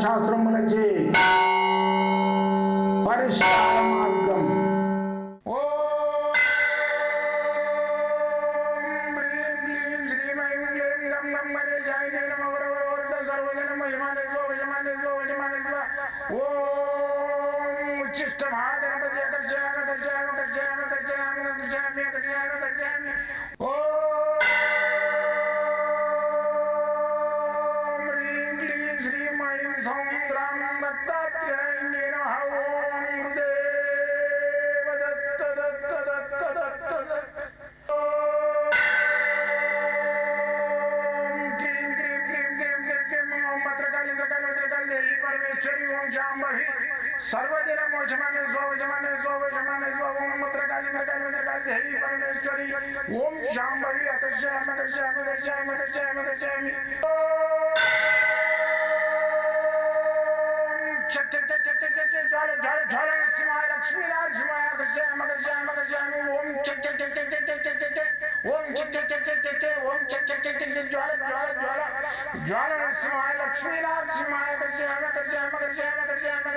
ശാസ്ത്രം പരിഷ്കാര ഓ सर्वदिनं वजमाने स्वजमाने स्वजमाने स्वमत्र कालिन्द्र कालिन्द्र कालि हरि परमेश्वरी ओम शाम्भवी अकर्षयाम अकर्षयाम अकर्षयाम अकर्षयाम अकर्षयामि ज्वाल ज्वाल ज्वाल लक्ष्मी ओम चिते ओम चत ओम च्वर ज्वल ज्वार्वल सि लक्ष्मी नाली महायमर जयम जयम जाम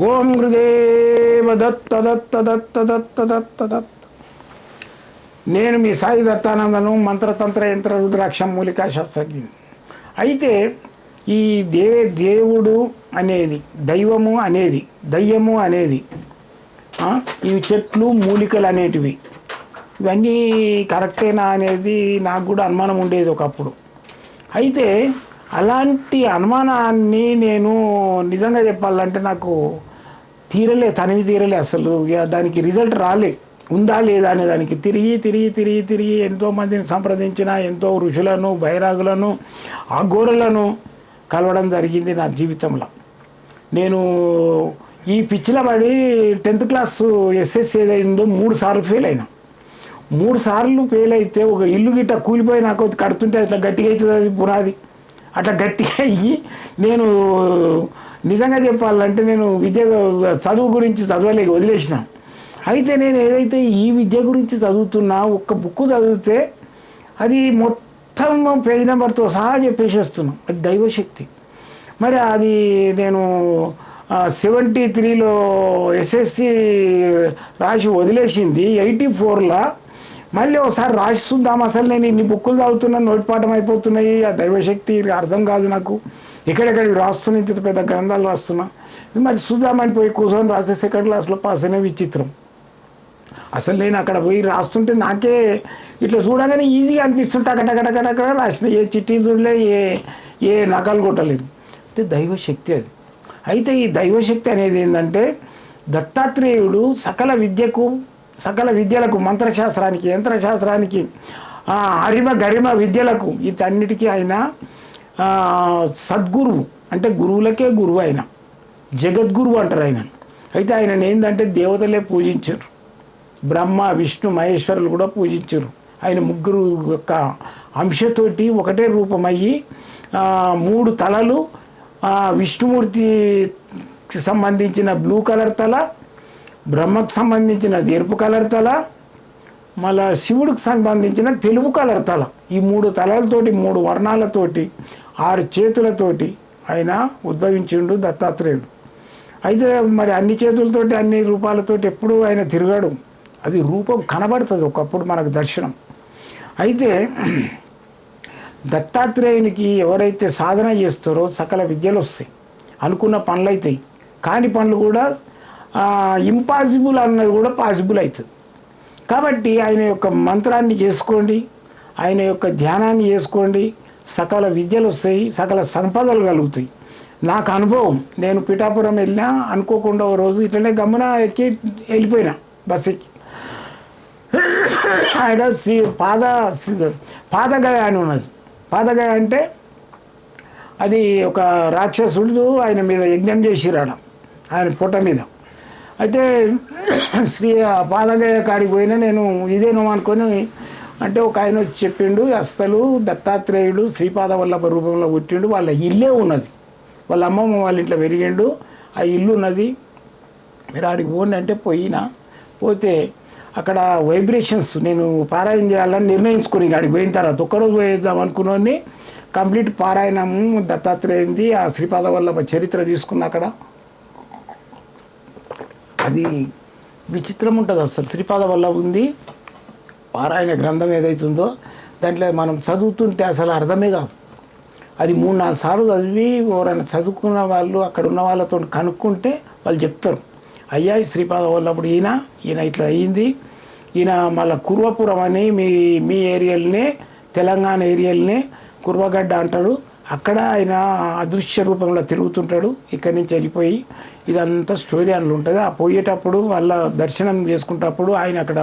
ఓం గురుదేవ దత్త దత్త దత్త దత్త దత్త దత్త నేను మీ సాయి దత్తానందను మంత్రతంత్ర యంత్ర రుద్రాక్ష మూలికా శాస్త్రజ్ఞుని. అయితే ఈ దేవే దేవుడు అనేది దైవము అనేది దయ్యము అనేది ఇవి చెట్లు మూలికలు అనేటివి ఇవన్నీ కరెక్టేనా అనేది నాకు కూడా అనుమానం ఉండేది ఒకప్పుడు. అయితే అలాంటి అనుమానాన్ని నేను నిజంగా చెప్పాలంటే నాకు తీరలే తనివి తీరలే అసలు. ఇక దానికి రిజల్ట్ రాలే. ఉందా లేదా అనే దానికి తిరిగి తిరిగి తిరిగి తిరిగి ఎంతో మందిని సంప్రదించిన ఎంతో ఋషులను బైరాగులను అఘోరులను కలవడం జరిగింది నా జీవితంలో. నేను ఈ పిచ్చిల పడి టెన్త్ క్లాస్ ఎస్ఎస్సి ఏదైందో మూడు సార్లు ఫెయిల్ అయినా. మూడు సార్లు ఫెయిల్ అయితే ఒక ఇల్లు గిట్ట కూలిపోయి నాకు కడుతుంటే అట్లా గట్టిగా అవుతుంది అది పునాది. అట్లా గట్టిగా అయ్యి నేను నిజంగా చెప్పాలంటే నేను విద్య చదువు గురించి చదవలేక వదిలేసిన. అయితే నేను ఏదైతే ఈ విద్య గురించి చదువుతున్నా ఒక్క బుక్ చదివితే అది మొత్తం పేజ్ నెంబర్తో సహా చెప్పేసేస్తున్నాం. అది దైవశక్తి. మరి అది నేను సెవెంటీ త్రీలో ఎస్ఎస్సి రాసి వదిలేసింది ఎయిటీ ఫోర్లో మళ్ళీ ఒకసారి రాసిస్తుందాం చూద్దాం అసలు నేను ఇన్ని బుక్కులు చదువుతున్నాను నోటిపాఠం అయిపోతున్నాయి ఆ దైవశక్తి అర్థం కాదు నాకు. ఎక్కడెక్కడ రాస్తున్నా ఇంత పెద్ద గ్రంథాలు రాస్తున్నా. మరి చూద్దామని పోయి కూర్చొని రాసే సెకండ్ క్లాస్లో పాస్ అయిన విచిత్రం. అసలు నేను అక్కడ పోయి రాస్తుంటే నాకే ఇట్లా చూడగానే ఈజీగా అనిపిస్తుంటే అక్కడక్కడక్కడక్కడ రాసిన ఏ చిట్టి చూడలే ఏ ఏ నకలు కొట్టలేదు. అంటే దైవశక్తి అది. అయితే ఈ దైవశక్తి అనేది ఏంటంటే దత్తాత్రేయుడు సకల విద్యకు సకల విద్యలకు మంత్రశాస్త్రానికి యంత్రశాస్త్రానికి అరిమ గరిమ విద్యలకు వీటన్నిటికీ ఆయన సద్గురువు. అంటే గురువులకే గురువు ఆయన. జగద్గురువు అంటారు ఆయన. అయితే ఆయన ఏంటంటే దేవతలే పూజించారు. బ్రహ్మ విష్ణు మహేశ్వరులు కూడా పూజించారు. ఆయన ముగ్గురు యొక్క అంశతోటి ఒకటే రూపమయ్యి మూడు తలలు విష్ణుమూర్తి విష్ణుమూర్తికి సంబంధించిన బ్లూ కలర్ తల బ్రహ్మకు సంబంధించిన ఎరుపు కలర్ తల మళ్ళా శివుడికి సంబంధించిన తెలుపు కలర్ తల ఈ మూడు తలలతోటి మూడు వర్ణాలతోటి ఆరు చేతులతోటి ఆయన ఉద్భవించిండు దత్తాత్రేయుడు. అయితే మరి అన్ని చేతులతోటి అన్ని రూపాలతోటి ఎప్పుడు ఆయన తిరగడు. అది రూపం కనబడుతుంది ఒకప్పుడు మనకు దర్శనం. అయితే దత్తాత్రేయునికి ఎవరైతే సాధన చేస్తారో సకల విద్యలు వస్తాయి. అనుకున్న పనులు అవుతాయి కాని పనులు కూడా ఇంపాసిబుల్ అన్నది కూడా పాసిబుల్ అవుతుంది. కాబట్టి ఆయన యొక్క మంత్రాన్ని చేసుకోండి ఆయన యొక్క ధ్యానాన్ని చేసుకోండి సకల విద్యలు వస్తాయి సకల సంపదలు కలుగుతాయి. నాకు అనుభవం నేను పిఠాపురం వెళ్ళినా అనుకోకుండా ఓ రోజు ఇట్లనే గమ్మున ఎక్కి వెళ్ళిపోయినా బస్ ఎక్కి. ఆయన శ్రీ పాద శ్రీ పాదగయ అని ఉన్నది. పాదగయ అంటే అది ఒక రాక్షసుడు ఆయన మీద యజ్ఞం చేసిరాడ. ఆయన పుట్ట మీద. అయితే శ్రీ పాదగయ కాడికి పోయినా నేను ఇదేనో అనుకొని అంటే ఒక ఆయన వచ్చి చెప్పిండు అస్సలు దత్తాత్రేయుడు శ్రీపాద వల్లభ రూపంలో పుట్టిండు. వాళ్ళ ఇల్లే ఉన్నది. వాళ్ళ అమ్మమ్మ వాళ్ళ ఇంట్లో పెరిగిండు. ఆ ఇల్లు ఉన్నది. మీరు ఆడికి పోండి అంటే పోయినా. పోతే అక్కడ వైబ్రేషన్స్ నేను పారాయణ చేయాలని నిర్ణయించుకుని ఆడికి పోయిన తర్వాత ఒక్కరోజు పోయేద్దాం అనుకున్నోని కంప్లీట్ పారాయణము దత్తాత్రేయంది ఆ శ్రీపాద వల్లభ చరిత్ర తీసుకున్న అక్కడ. అది విచిత్రం ఉంటుంది అసలు. శ్రీపాద వల్ల ఉంది. పారాయణ గ్రంథం ఏదైతుందో దాంట్లో మనం చదువుతుంటే అసలు అర్థమే కాదు. అది మూడు నాలుగు సార్లు చదివి ఎవరైనా చదువుకున్న వాళ్ళు అక్కడ ఉన్న వాళ్ళతో కనుక్కుంటే వాళ్ళు చెప్తారు. అయ్యా శ్రీపాద వల్లప్పుడు ఈయన ఈయన ఇట్లా అయ్యింది ఈయన మళ్ళీ కుర్వపురం అని మీ మీ ఏరియాలనే తెలంగాణ ఏరియాలనే కుర్వగడ్డ అంటారు. అక్కడ ఆయన అదృశ్య రూపంలో తిరుగుతుంటాడు. ఇక్కడి నుంచి వెళ్ళిపోయి ఇదంతా స్టోరీ అందులో ఉంటుంది. ఆ పోయేటప్పుడు వాళ్ళ దర్శనం చేసుకునేటప్పుడు ఆయన అక్కడ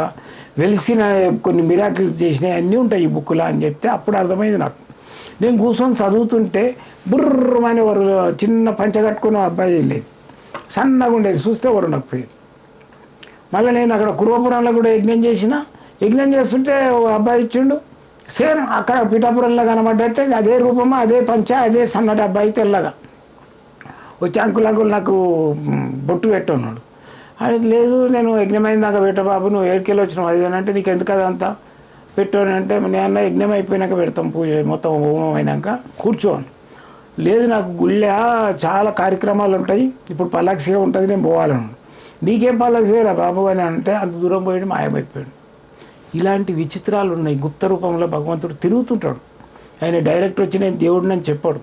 వెలిసిన కొన్ని మిరాకిల్స్ చేసినవి అన్నీ ఉంటాయి ఈ బుక్లో అని చెప్తే అప్పుడు అర్థమైంది నాకు. నేను కూర్చొని చదువుతుంటే బుర్రమని వారు చిన్న పంచ కట్టుకున్న అబ్బాయి వెళ్ళేది. సన్నగా ఉండేది. చూస్తే వారు నాకు పోయేది మళ్ళీ నేను అక్కడ కురువపురంలో కూడా యజ్ఞం చేసిన యజ్ఞం చేస్తుంటే అబ్బాయి ఇచ్చిండు సేమ్ అక్కడ పిఠాపురంలో కనబడ్డట్టే అదే రూపము అదే పంచ అదే సన్నటి అబ్బాయి తెల్లగా. వచ్చి అంకులంకులు అంకుల్ నాకు బొట్టు పెట్టున్నాడు అది లేదు నేను యజ్ఞమైన దాకా పెట్ట బాబు నువ్వు ఏడుకెళ్ళి వచ్చినావు అది అంటే నీకు ఎందుకు అదంతా పెట్టాను అంటే నేను యజ్ఞం అయిపోయినాక పెడతాం పూజ మొత్తం హోమం అయినాక. కూర్చోను లేదు నాకు గుళ్ళ చాలా కార్యక్రమాలు ఉంటాయి. ఇప్పుడు పల్లక్షిగా ఉంటుంది నేను పోవాలను నీకేం పల్లక్షిగా బాబు అని అంటే అంత దూరం పోయి మాయమైపోయాడు. ఇలాంటి విచిత్రాలు ఉన్నాయి. గుప్త రూపంలో భగవంతుడు తిరుగుతుంటాడు. ఆయన డైరెక్ట్ వచ్చి నేను దేవుడిని అని చెప్పాడు.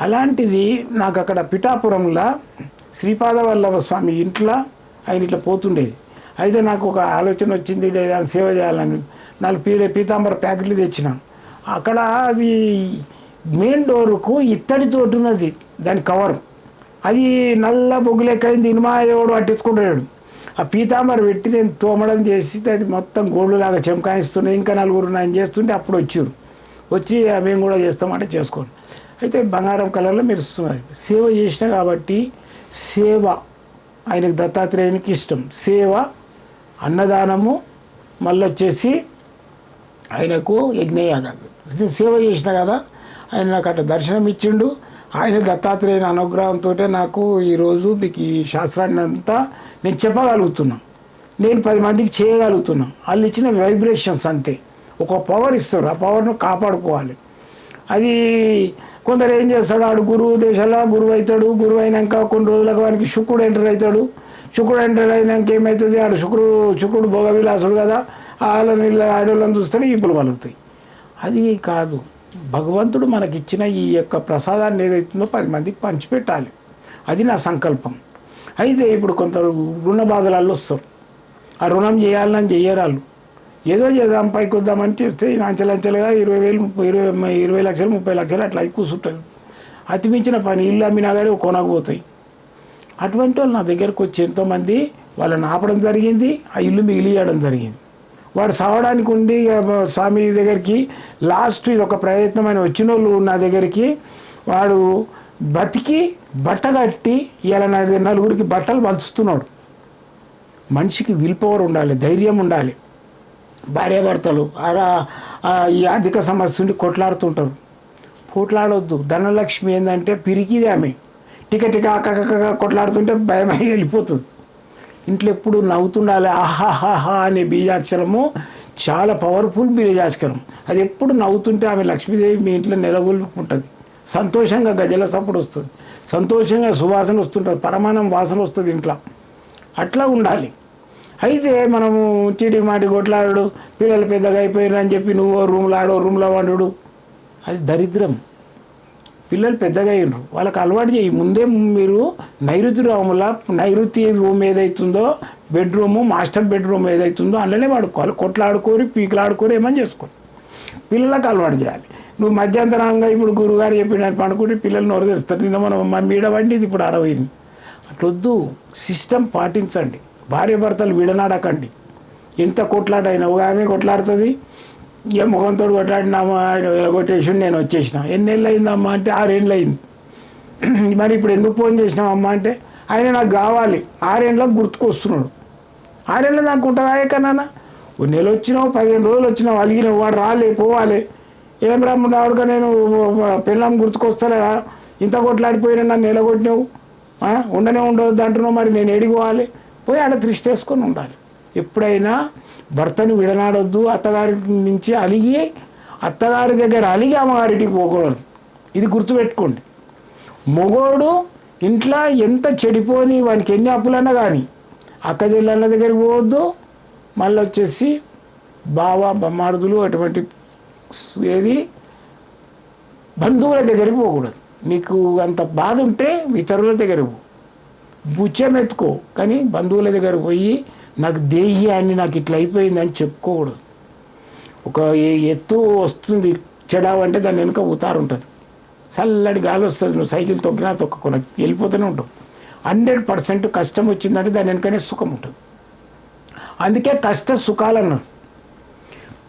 అలాంటిది నాకు అక్కడ పిఠాపురంలో శ్రీపాద వల్లభ స్వామి ఇంట్లో ఆయన ఇట్లా పోతుండేది అయితే నాకు ఒక ఆలోచన వచ్చింది లేదా సేవ చేయాలని. నాలుగు పీడే పీతాంబర ప్యాకెట్లు తెచ్చినాను అక్కడ అది మెయిన్ డోర్కు ఇత్తడి తోటి ఉన్నది దాని కవర్. అది నల్ల బొగ్గులెక్కైంది ఇనుమా ఎవడు పట్టించుకుంటాడు ఆ పీతాంబరి పెట్టి నేను తోమడం చేసి అది మొత్తం గోల్డ్లాగా చెంకాయిస్తున్నాయి. ఇంకా నలుగురు నేను చేస్తుంటే అప్పుడు వచ్చారు. వచ్చి మేము కూడా చేస్తామంటే చేసుకోండి. అయితే బంగారం కలర్లో మెరుస్తున్నారు సేవ చేసిన కాబట్టి సేవ ఆయనకు దత్తాత్రేయునికి ఇష్టం. సేవ అన్నదానము మళ్ళీ వచ్చేసి ఆయనకు యజ్ఞయాగం నేను సేవ చేసిన కదా ఆయన నాకు అట్లా దర్శనం ఇచ్చిండు ఆయన దత్తాత్రేయుని అనుగ్రహంతో నాకు ఈరోజు మీకు ఈ శాస్త్రాన్ని అంతా నేను చెప్పగలుగుతున్నా. నేను పది మందికి చేయగలుగుతున్నా. వాళ్ళు ఇచ్చిన వైబ్రేషన్స్ అంతే. ఒక పవర్ ఇస్తారు. ఆ పవర్ను కాపాడుకోవాలి. అది కొందరు ఏం చేస్తాడు? ఆడు గురువు దేశంలో గురువు అవుతాడు. గురువు అయినాక కొన్ని రోజులకు వానికి శుక్రుడు ఎంటర్ అవుతాడు. శుక్రుడు ఎంటర్ అయినాక ఏమవుతుంది ఆడు శుక్రుడు శుక్రుడు భోగ విలాసుడు కదా. వాళ్ళ ఆడవాళ్ళని చూస్తేనే ఈపులు పలుకుతాయి. అది కాదు. భగవంతుడు మనకిచ్చిన ఈ యొక్క ప్రసాదాన్ని ఏదైతుందో పది మందికి పంచిపెట్టాలి. అది నా సంకల్పం. అయితే ఇప్పుడు కొంత రుణ బాధలలో వస్తారు. ఆ రుణం చేయాలని చేయరాళ్ళు ఏదో చేద్దాం పైకి వద్దామని చేస్తే అంచెలంచెలుగా ఇరవై వేలు ముప్పై ఇరవై ఇరవై లక్షలు ముప్పై లక్షలు అట్లా అయి కూర్చుంటారు అతిమించిన పని ఇల్లు అమ్మినా కానీ కొనకపోతాయి. అటువంటి వాళ్ళు నా దగ్గరకు వచ్చి ఎంతోమంది వాళ్ళని ఆపడం జరిగింది ఆ ఇల్లు మిగిలియడం జరిగింది. వాడు సావడానికి ఉండి స్వామి దగ్గరికి లాస్ట్ ఇది ఒక ప్రయత్నం అని వచ్చిన వాళ్ళు నా దగ్గరికి వాడు బతికి బట్ట కట్టి ఇలా నా నలుగురికి బట్టలు పంచుతున్నాడు. మనిషికి విల్ పవర్ ఉండాలి ధైర్యం ఉండాలి. భార్యాభర్తలు అలా ఈ ఆర్థిక సమస్య ఉండి కొట్లాడుతుంటారు. కొట్లాడొద్దు ధనలక్ష్మి ఏంటంటే పిరికిది ఆమె. టిక టిక కొట్లాడుతుంటే భయమై వెళ్ళిపోతుంది. ఇంట్లో ఎప్పుడు నవ్వుతుండాలి ఆహాహాహా అనే బీజాక్షరము చాలా పవర్ఫుల్ బీజాక్షరం. అది ఎప్పుడు నవ్వుతుంటే ఆమె లక్ష్మీదేవి మీ ఇంట్లో నెలగొల్పుకుంటుంది సంతోషంగా గజల సప్పుడు వస్తుంది. సంతోషంగా సువాసన వస్తుంటుంది. పరమానం వాసన వస్తుంది ఇంట్లో. అట్లా ఉండాలి. అయితే మనము చీటి మాటి కొట్లాడు పిల్లలు పెద్దగా అయిపోయారు అని చెప్పి నువ్వు రూమ్లో ఆడో రూమ్లో వండు అది దరిద్రం. పిల్లలు పెద్దగా అయినరు. వాళ్ళకి అలవాటు చేయి. ముందే మీరు నైరుతి రూముల నైరుతి రూమ్ ఏదైతుందో బెడ్రూము మాస్టర్ బెడ్రూమ్ ఏదైతుందో అందులోనే వాడుకోవాలి. కొట్లాడుకోరు పీకులాడుకోరి ఏమని చేసుకోరు. పిల్లలకు అలవాటు చేయాలి. నువ్వు మధ్యంతరంగా ఇప్పుడు గురుగారు చెప్పిన పడుకుంటే పిల్లలు నోరు తెస్తారు నిన్న మనం మా మీడ వండిది ఇప్పుడు అడవైంది. అట్లొద్దు. సిస్టమ్ పాటించండి. భార్య భర్తలు విడనాడకండి. ఎంత కొట్లాటైనా ఒక ఆమె కొట్లాడుతుంది. ఇక ముఖంతో కొట్లాడినామా? కొట్టేసి నేను వచ్చేసిన. ఎన్నేళ్ళు అయిందమ్మా అంటే ఆరేళ్ళు అయింది మరి ఇప్పుడు ఎందుకు ఫోన్ చేసినామమ్మా అంటే ఆయన నాకు కావాలి. ఆరేళ్ళకి గుర్తుకొస్తున్నాడు. ఆరేళ్ళు నాకు ఉంటుందా కన్నా ఓ నెల వచ్చినావు పదిహేను రోజులు వచ్చినావు అలిగినావు వాడు రాలే పోవాలి. ఏం రమ్మన్నాడుగా నేను పిల్లం గుర్తుకొస్తలేదా? ఇంత కొట్లాడిపోయినా నన్ను నిలగొట్టినావు ఉండనే ఉండవద్దు అంటున్నావు మరి నేను ఎడిగోవాలి పోయి ఆడ దృష్టి వేసుకొని ఉండాలి. ఎప్పుడైనా భర్తను విడనాడొద్దు అత్తగారి నుంచి అలిగి అత్తగారి దగ్గర అలిగి అమ్మగారికి పోకూడదు. ఇది గుర్తుపెట్టుకోండి. మొగోడు ఇంట్లో ఎంత చెడిపోని వానికి ఎన్ని అప్పులన్నా కానీ అక్క చెల్లెళ్ళ దగ్గరికి పోవద్దు మళ్ళీ వచ్చేసి బావ బొమ్మారుదులు అటువంటి ఏది బంధువుల దగ్గరికి పోకూడదు. నీకు అంత బాధ ఉంటే ఇతరుల దగ్గర పో. బుచ్చం ఎత్తుకో కానీ బంధువుల దగ్గర పోయి నాకు దేహి అని నాకు ఇట్లా అయిపోయిందని చెప్పుకోకూడదు. ఒక ఏ- ఎత్తు వస్తుంది చెడావంటే దాని వెనుక ఉతారు ఉంటుంది. చల్లటి గాలి వస్తుంది నువ్వు సైకిల్ తొక్కినా తొక్కకుండా వెళ్ళిపోతూనే ఉంటావు. హండ్రెడ్ పర్సెంట్ కష్టం వచ్చిందంటే దాని వెనుకనే సుఖం ఉంటుంది. అందుకే కష్ట సుఖాలు అన్నారు.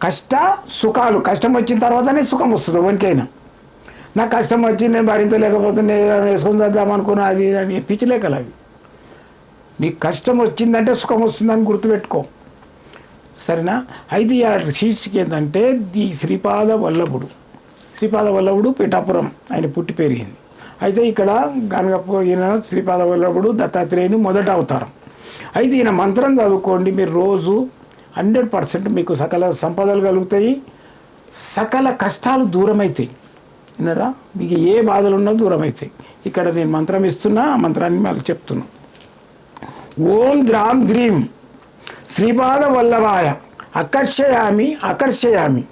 కష్ట సుఖాలు కష్టం వచ్చిన తర్వాతనే సుఖం వస్తుంది ఎవరికైనా. నాకు కష్టం వచ్చి నేను భరించలేకపోతున్నా ఏదైనా వేసుకొని అనుకున్నా అది అని పిచ్చిలేకలు అవి. నీకు కష్టం వచ్చిందంటే సుఖం వస్తుందని గుర్తుపెట్టుకో. సరేనా? అయితే ఆ శీర్షిక ఏంటంటే ది శ్రీపాద వల్లభుడు. శ్రీపాద వల్లభుడు పిఠాపురం ఆయన పుట్టి పెరిగింది. అయితే ఇక్కడ గనగపో ఈయన శ్రీపాద వల్లభుడు దత్తాత్రేయుని మొదట అవతారం. అయితే ఈయన మంత్రం చదువుకోండి మీరు రోజు హండ్రెడ్ పర్సెంట్ మీకు సకల సంపదలు కలుగుతాయి. సకల కష్టాలు దూరమవుతాయి విన్నారా? మీకు ఏ బాధలు ఉన్నా దూరమవుతాయి ఇక్కడ నేను మంత్రం ఇస్తున్నా ఆ మంత్రాన్ని మళ్ళీ చెప్తున్నాను ఓం ద్రాం ద్రీం. శ్రీపాద వల్లభాయ అకర్షయామి అకర్షయామి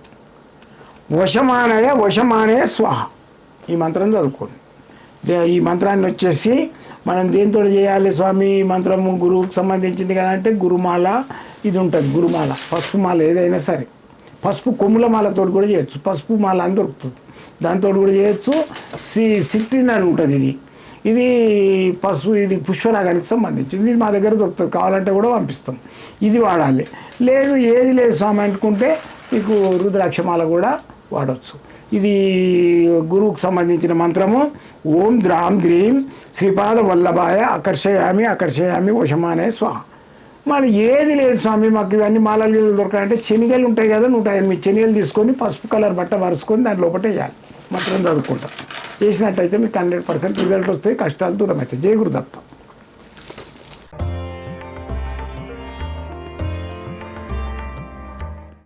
వశమానయ వశమానయ స్వాహ. ఈ మంత్రం చదువుకోండి. ఈ మంత్రాన్ని వచ్చేసి మనం దేంతో చేయాలి స్వామి? ఈ మంత్రము గురువుకు సంబంధించింది కదా అంటే గురుమాల ఇది ఉంటుంది గురుమాల. పసుపు మాల ఏదైనా సరే. పసుపు కొమ్ముల మాలతో కూడా చేయొచ్చు. పసుపు మాల అని దొరుకుతుంది. దాంతో కూడా చేయొచ్చు. సి సిట్రిన్ అని ఉంటుంది ఇది. ఇది పసుపు ఇది పుష్పరాగానికి సంబంధించింది ఇది మా దగ్గర దొరుకుతుంది. కావాలంటే కూడా పంపిస్తాం. ఇది వాడాలి. లేదు ఏది లేదు స్వామి అనుకుంటే మీకు రుద్రాక్షమాల కూడా వాడవచ్చు ఇది గురువుకు సంబంధించిన మంత్రము. ఓం ద్రాం ద్రీం శ్రీపాద వల్లభాయ ఆకర్షయామి ఆకర్షయామి వశమానే స్వాహ. మరి ఏది లేదు స్వామి మాకు ఇవన్నీ మాలలు గీలలు దొరకాలంటే శనిగలు ఉంటాయి కదా నూట ఎనిమిది శనిగలు తీసుకొని పసుపు కలర్ బట్ట వరుసుకొని దాని లోపల వేయాలి. మంత్రం చదువుకుంటాం. చేసినట్టయితే మీకు హండ్రెడ్ పర్సెంట్ రిజల్ట్ వస్తాయి కష్టాలు దూరం అవుతాయి జయ గురుదత్త